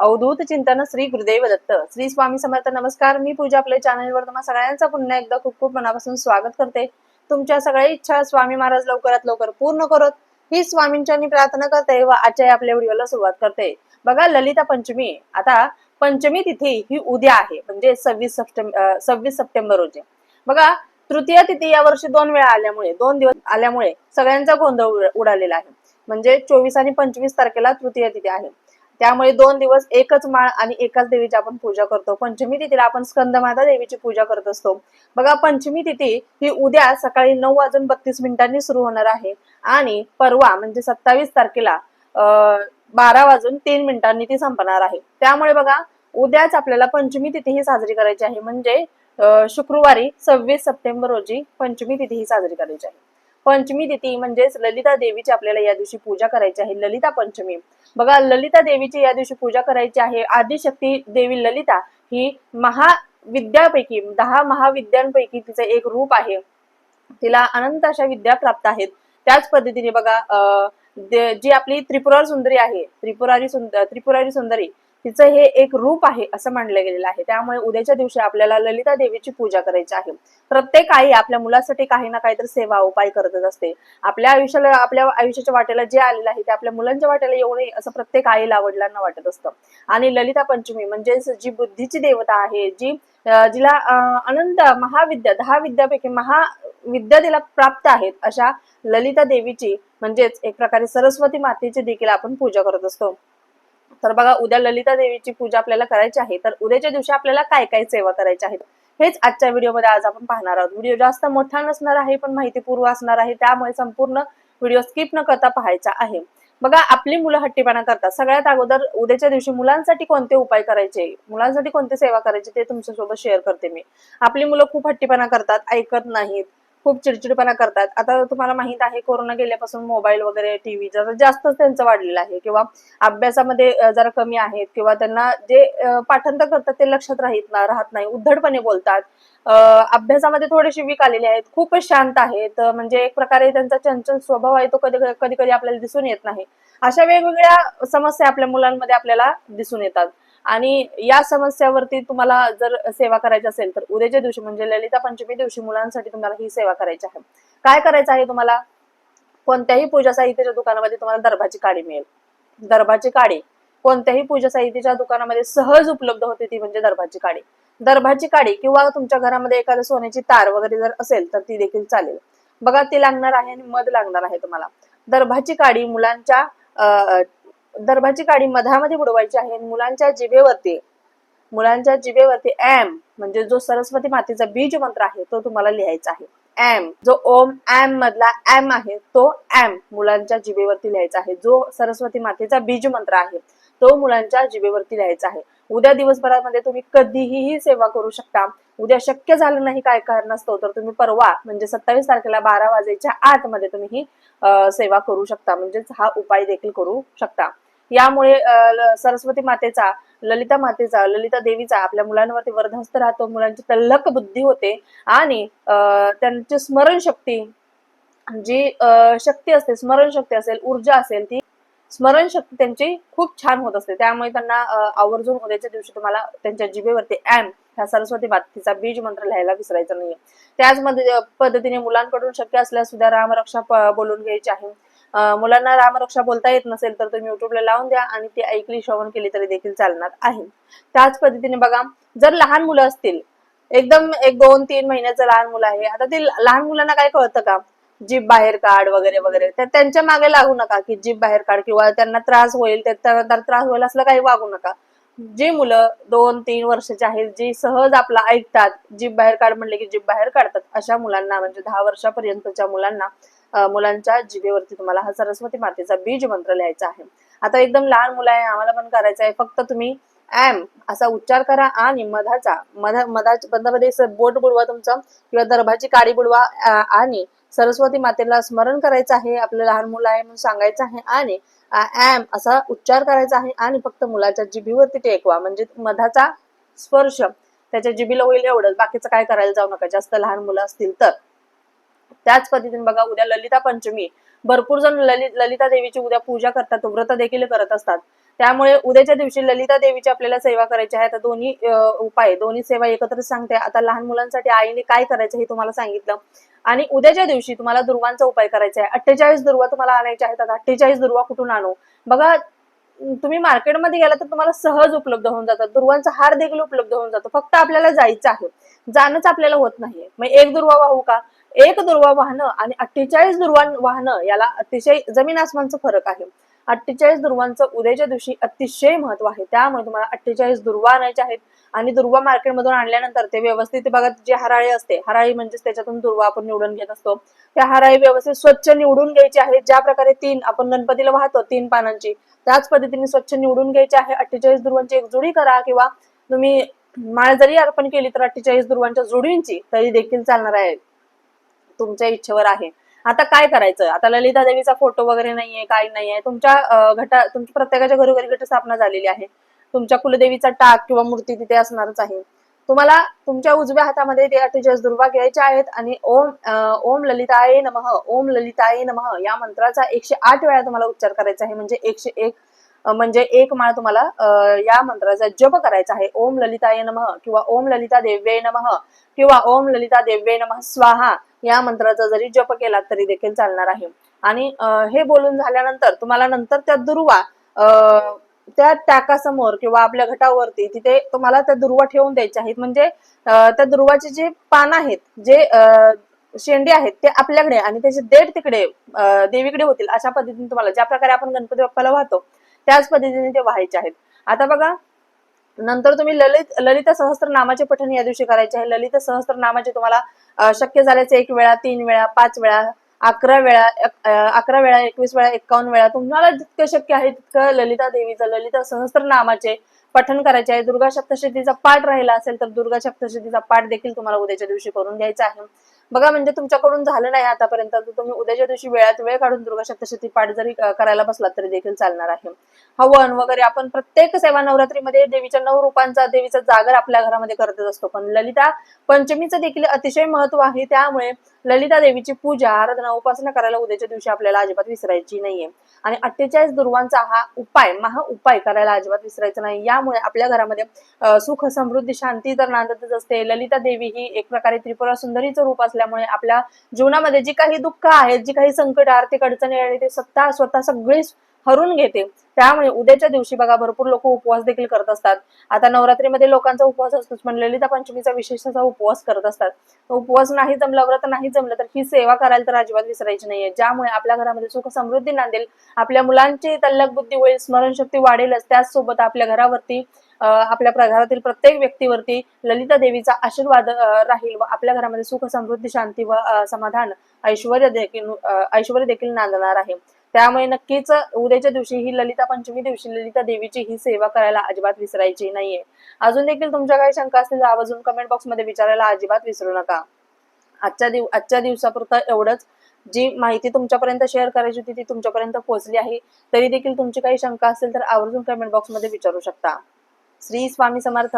अवधूत चिंतन श्री गुरुदेव दत्त. श्री स्वामी समर्थ नमस्कार. मी पूजा आपल्या चॅनलवर तुम्हा सगळ्यांचा पुन्हा एकदा खूप खूप मनापासून स्वागत करते. तुमच्या सगळ्या इच्छा स्वामी महाराज लवकरात लवकर पूर्ण करत. ही स्वामींच्या प्रार्थना करते व आजच्या आपल्या व्हिडिओला सुरुवात करते. बघा ललिता पंचमी. आता पंचमी तिथी ही उद्या आहे. म्हणजे सव्वीस सप्टेंबर सव्वीस सप्टेंबर रोजी. बघा तृतीय तिथी या वर्षी दोन वेळा आल्यामुळे दोन दिवस आल्यामुळे सगळ्यांचा गोंधळ उडालेला आहे. म्हणजे चोवीस आणि पंचवीस तारखेला तृतीय तिथी आहे. त्यामुळे दोन दिवस एकच माळ आणि एकाच देवीची आपण पूजा करतो. पंचमी तिथीला आपण स्कंदमाता देवीची पूजा करत असतो. बघा पंचमी तिथी ही उद्या सकाळी नऊ वाजून बत्तीस मिनिटांनी सुरू होणार आहे. आणि परवा म्हणजे सत्तावीस तारखेला अं, बारा वाजून तीन मिनिटांनी ती संपणार आहे. त्यामुळे बघा उद्याच आपल्याला पंचमी तिथी ही साजरी करायची आहे. म्हणजे अं, शुक्रवारी सव्वीस सप्टेंबर रोजी पंचमी तिथी ही साजरी करायची आहे. पंचमी तिथी म्हणजेच ललिता देवीची आपल्याला या दिवशी पूजा करायची आहे. ललिता पंचमी. बघा ललिता देवीची या दिवशी पूजा करायची आहे. आदिशक्ती देवी ललिता ही महाविद्यापैकी दहा महाविद्यांपैकी तिचं एक रूप आहे. तिला अनंत अशा विद्या प्राप्त आहेत. त्याच पद्धतीने बघा अं, जी आपली त्रिपुरा सुंदरी आहे त्रिपुरारी सुंदर त्रिपुरारी सुंदरी तिचं हे एक रूप आहे असं मानलं गेलेलं आहे. त्यामुळे उद्याच्या दिवशी आपल्याला ललिता देवीची पूजा करायची आहे. प्रत्येक आई आपल्या मुलासाठी काही ना काहीतरी सेवा उपाय करतच असते. आपल्या आयुष्याला आपल्या आयुष्याच्या वाटेला जे आलेलं आहे ते आपल्या मुलांच्या वाटेला येऊ नये असं प्रत्येक आईला वडिलांना वाटत असतं. आणि ललिता पंचमी म्हणजेच जी बुद्धीची देवता आहे जी जिला अनंत महाविद्या दहा विद्यापैकी महाविद्या तिला प्राप्त आहेत अशा ललिता देवीची म्हणजेच एक प्रकारे सरस्वती मातेची देखील आपण पूजा करत असतो. तर बघा उद्या ललिता देवीची पूजा आपल्याला करायची आहे तर उद्याच्या दिवशी आपल्याला काय काय सेवा करायच्या आहेत हेच आजच्या व्हिडिओमध्ये आज आपण पाहणार आहोत. व्हिडिओ जास्त मोठा नसणार आहे पण माहितीपूर्व असणार आहे त्यामुळे संपूर्ण व्हिडिओ स्किप न करता पाहायचा आहे. बघा आपली मुलं हट्टीपणा करतात. सगळ्यात अगोदर उद्याच्या दिवशी मुलांसाठी कोणते उपाय करायचे? मुलांसाठी कोणती सेवा करायची ते तुमच्यासोबत शेअर करते मी. आपली मुलं खूप हट्टीपणा करतात ऐकत नाहीत. खूप चिडचिडपणा करतात. आता तुम्हाला माहीत आहे कोरोना गेल्यापासून मोबाईल वगैरे टीव्ही जरा जास्तच त्यांचं वाढलेलं आहे. किंवा अभ्यासामध्ये जरा कमी आहेत किंवा त्यांना जे पाठांतर करतात ते लक्षात राहत ना राहत नाही उद्धटपणे बोलतात. अभ्यासामध्ये थोडेसे वीक आलेले आहेत खूपच शांत आहेत. म्हणजे एक प्रकारे त्यांचा चंचल स्वभाव आहे तो कधी कधी कधी आपल्याला दिसून येत नाही. अशा वेगवेगळ्या समस्या आपल्या मुलांमध्ये आपल्याला दिसून येतात. आणि या समस्यावरती तुम्हाला जर सेवा करायची असेल तर उद्याच्या दिवशी म्हणजे ललिता पंचमी दिवशी मुलांसाठी तुम्हाला ही सेवा करायची आहे. काय करायचं आहे तुम्हाला? कोणत्याही पूजा साहित्याच्या दुकानामध्ये तुम्हाला दर्भाची काडी मिळेल. दर्भाची काडी. कोणत्याही पूजा साहित्याच्या दुकानामध्ये सहज उपलब्ध होते ती म्हणजे दर्भाची काडी. दर्भाची काडी किंवा तुमच्या घरामध्ये एखाद्या सोन्याची तार वगैरे जर असेल तर ती देखील चालेल. बघा ती लागणार आहे आणि मध लागणार आहे तुम्हाला. दर्भाची काडी मुलांच्या दर्भाची काडी मधामध्ये बुडवायची आहे. मुलांच्या जिभेवरती मुलांच्या जिभेवरती एम म्हणजे जो सरस्वती मातेचा बीज मंत्र आहे तो तुम्हाला लिहायचा आहे. एम जो ओम एम मधला एम आहे तो एम मुलांच्या जिभेवरती लिहायचा आहे. जो सरस्वती मातेचा बीज मंत्र आहे तो मुलांच्या जिभेवरती लिहायचा आहे. उद्या दिवसभरामध्ये तुम्ही कधीही ही सेवा करू शकता. उद्या शक्य झालं नाही काय कारणास्तव तर तुम्ही परवा म्हणजे सत्तावीस तारखेला बारा वाजेच्या आतमध्ये तुम्ही ही सेवा करू शकता. म्हणजेच हा उपाय देखील करू शकता. यामुळे सरस्वती मातेचा ललिता मातेचा ललिता देवीचा आपल्या मुलांवरती वर्धस्त राहतो. मुलांची तल्लक बुद्धी होते. आणि अं, त्यांची स्मरणशक्ती जी अं, शक्ती असते स्मरणशक्ती असेल ऊर्जा असेल ती स्मरणशक्ती त्यांची खूप छान होत असते. त्यामुळे त्यांना आवर्जून उद्याच्या दिवशी तुम्हाला त्यांच्या जिभेवरती एम ह्या सरस्वती मातेचा बीज मंत्र लिहायला विसरायचं नाहीये. त्याच पद्धतीने मुलांकडून शक्य असल्यास सुद्धा रामरक्षा बोलून घ्यायची आहे. मुलांना रामरक्षा बोलता येत नसेल तर तुम्ही युट्यूबला लावून द्या आणि ती ऐकली श्रवण केली तरी देखील चालणार आहे. त्याच पद्धतीने बघा जर लहान मुलं असतील एकदम एक दोन तीन महिन्याचं लहान मुलं आहे आता ते लहान मुलांना काय कळतं का? जीप बाहेर काढ वगैरे वगैरे. तर त्यांच्या मागे लागू नका की जीप बाहेर काढ किंवा त्यांना त्रास होईल त्रास होईल असलं काही वागू नका. जी मुलं दोन तीन वर्षाची आहेत जी सहज आपला ऐकतात जीप बाहेर काढ म्हणले की जीप बाहेर काढतात अशा मुलांना म्हणजे दहा वर्षापर्यंतच्या मुलांना मुलांच्या जीवेवरती तुम्हाला हा सरस्वती मातेचा बीज मंत्र लिहायचा आहे. आता एकदम लहान मुलं आहे आम्हाला पण करायचं आहे. फक्त तुम्ही एम असा उच्चार करा आणि मधाचा मधा मधाच्या बंदामध्ये बोट बुडवा तुमचं किंवा दर्भाची काडी बुडवा आणि सरस्वती मातेला स्मरण करायचं आहे. आपलं लहान मुलं आहे म्हणून सांगायचं आहे आणि एम असा उच्चार करायचा आहे आणि फक्त मुलाच्या जिभीवरती टेकवा म्हणजे मधाचा स्पर्श त्याच्या जिभीला होईल एवढंच. बाकीचं काय करायला जाऊ नका. जास्त लहान मुलं असतील तर. त्याच पद्धतीने बघा उद्या ललिता पंचमी. भरपूर जण ललित ललिता देवीची उद्या पूजा करतात व्रत देखील करत असतात. त्यामुळे उद्याच्या दिवशी ललिता देवीची आपल्याला सेवा करायची आहे. तर दोन्ही उपाय दोन्ही सेवा एकत्र सांगते. आता लहान मुलांसाठी आईने काय करायचं हे तुम्हाला सांगितलं. आणि उद्याच्या दिवशी तुम्हाला दुर्वांचा उपाय करायचा आहे. अठ्ठेचाळीस दुर्वा तुम्हाला आणायच्या आहेत. आता अठ्ठेचाळीस दुर्वा कुठून आणू? बघा तुम्ही मार्केटमध्ये गेला तर तुम्हाला सहज उपलब्ध होऊन जातात दुर्वांचा हार देखील उपलब्ध होऊन जातो. फक्त आपल्याला जायचं आहे. जाणंच आपल्याला होत नाहीये. मग एक दुर्वा वाहू का? एक दुर्वा वाहन आणि अठ्ठेचाळीस दुर्वा वाहन याला अतिशय जमीन आसमानचा फरक आहे. अठ्ठेचाळीस दुर्वांचं उद्याच्या दिवशी अतिशय महत्त्व आहे. त्यामुळे तुम्हाला अठ्ठेचाळीस दुर्वा आणायचे आहेत आणि दुर्वा मार्केटमधून आणल्यानंतर ते व्यवस्थित बघा जे हराळी असते हराळी म्हणजेच त्याच्यातून दुर्वा आपण निवडून घेत असतो. त्या हराळी व्यवस्थित स्वच्छ निवडून घ्यायची आहे. ज्या प्रकारे तीन आपण गणपतीला वाहतो तीन पानांची त्याच पद्धतीने स्वच्छ निवडून घ्यायची आहे. अठ्ठेचाळीस दुर्वांची एक जोडी करा किंवा तुम्ही माळ जरी अर्पण केली तर अठ्ठेचाळीस दुर्वांच्या जोडींची तरी देखील चालणार आहे. तुमच्या इच्छेवर आहे. आता काय करायचं? आता ललिता देवीचा फोटो वगैरे नाहीये काही नाहीये. तुमच्या घटा तुमच्या प्रत्येकाच्या घरोघरी घटस्थापना झालेली आहे. तुमच्या कुलदेवीचा टाक किंवा मूर्ती तिथे असणारच आहे. तुम्हाला तुमच्या उजव्या हातामध्ये ते अठ्ठेचाळीस दुर्वा घ्यायच्या आहेत आणि ओम ओम ललिताय नमः ओम ललिताय नमः या मंत्राचा एकशे आठ वेळा तुम्हाला उच्चार करायचा आहे. म्हणजे एकशे एक म्हणजे एक माळ तुम्हाला अं, या मंत्राचा जप करायचा आहे. ओम ललिताय नमः किंवा ओम ललिता देव्ये नमः किंवा ओम ललिता देव्ये नमः स्वाहा या मंत्राचा जरी जप केला तरी देखील चालणार आहे. आणि हे बोलून झाल्यानंतर तुम्हाला नंतर त्या दुर्वा अं, त्या टाकासमोर किंवा आपल्या घटावरती तिथे तुम्हाला त्या दुर्वा ठेवून द्यायच्या आहेत. म्हणजे अं, त्या दुर्वाचे जे पान आहेत जे अं, शेंडे आहेत ते आपल्याकडे आणि त्याचे देठ तिकडे अं, देवीकडे होतील अशा पद्धतीने तुम्हाला ज्या प्रकारे आपण गणपती बाप्पाला वाहतो त्याच पद्धतीने ते व्हायचे आहेत. आता बघा नंतर तुम्ही ललित ललित सहस्त्र नामाचे पठण या दिवशी करायचे आहे. ललित सहस्त्र नामाचे तुम्हाला शक्य झाल्याचे एक वेळा तीन वेळा पाच वेळा अकरा वेळा अकरा वेळा एकवीस वेळा एकावन्न वेळा तुम्हाला जितकं शक्य आहे तितकं ललिता देवीचं ललिता सहस्त्र नामाचे पठण करायचे आहे. दुर्गा सप्तशतीचा पाठ राहिला असेल तर दुर्गा सप्तशतीचा पाठ देखील तुम्हाला उद्याच्या दिवशी करून घ्यायचा आहे. बघा म्हणजे तुमच्याकडून झालं नाही आतापर्यंत. तर तुम्ही उद्याच्या दिवशी वेळात वेळ काढून दुर्गा सप्तशती पाठ जरी करायला बसला तरी देखील चालणार आहे. हवन वगैरे आपण प्रत्येक सेवा नवरात्रीमध्ये देवीच्या नऊ रूपांचा देवीचा जागर आपल्या घरामध्ये करतच असतो. पण ललिता पंचमीचं देखील अतिशय महत्त्व आहे. त्यामुळे ललिता देवीची पूजा आराधना उपासना करायला उद्याच्या दिवशी आपल्याला अजिबात विसरायची नाहीये. आणि अठ्ठेचाळीस दुर्वांचा हा उपाय महा उपाय करायला अजिबात विसरायचा नाही. यामुळे आपल्या घरामध्ये सुख समृद्धी शांती तर नांदतच असते. ललिता देवी ही एक प्रकारे त्रिपुरा सुंदरीचं रूप असल्यामुळे आपल्या जीवनामध्ये जी काही दुःख आहेत जी काही संकट आर्थिक अडचणी आहेत ते सत्ता स्वतः सगळी हरून घेते. त्यामुळे उद्याच्या दिवशी बघा भरपूर लोक उपवास देखील करत असतात. आता नवरात्रीमध्ये लोकांचा उपवास असतोच. पण ललिता पंचमीचा विशेष असा उपवास करत असतात. उपवास नाही जमला व्रत नाही जमलं तर ही सेवा करायला तर अजिबात विसरायची नाहीये. ज्यामुळे आपल्या घरामध्ये सुख समृद्धी नांदेल आपल्या मुलांची तल्लक बुद्धी होईल स्मरणशक्ती वाढेलच. त्याचसोबत आपल्या घरावरती आपल्या प्रघरातील प्रत्येक व्यक्तीवरती ललिता देवीचा आशीर्वाद राहील व आपल्या घरामध्ये सुख समृद्धी शांती व समाधान ऐश्वर देखील ऐश्वर देखील नांदणार आहे. त्यामुळे नक्कीच उद्याच्या दिवशी ही ललिता पंचमी दिवशी ललिता देवीची ही सेवा करायला अजिबात विसरायची नाहीये. अजून देखील तुमच्या काही शंका असतील तर आवर्जून कमेंट बॉक्समध्ये विचारायला अजिबात विसरू नका. आजच्या दिव आजच्या दिवसापुरता एवढंच. जी माहिती तुमच्यापर्यंत शेअर करायची होती ती तुमच्यापर्यंत पोहोचली आहे. तरी देखील तुमची काही शंका असेल तर आवर्जून कमेंट बॉक्समध्ये विचारू शकता. श्री स्वामी समर्थ.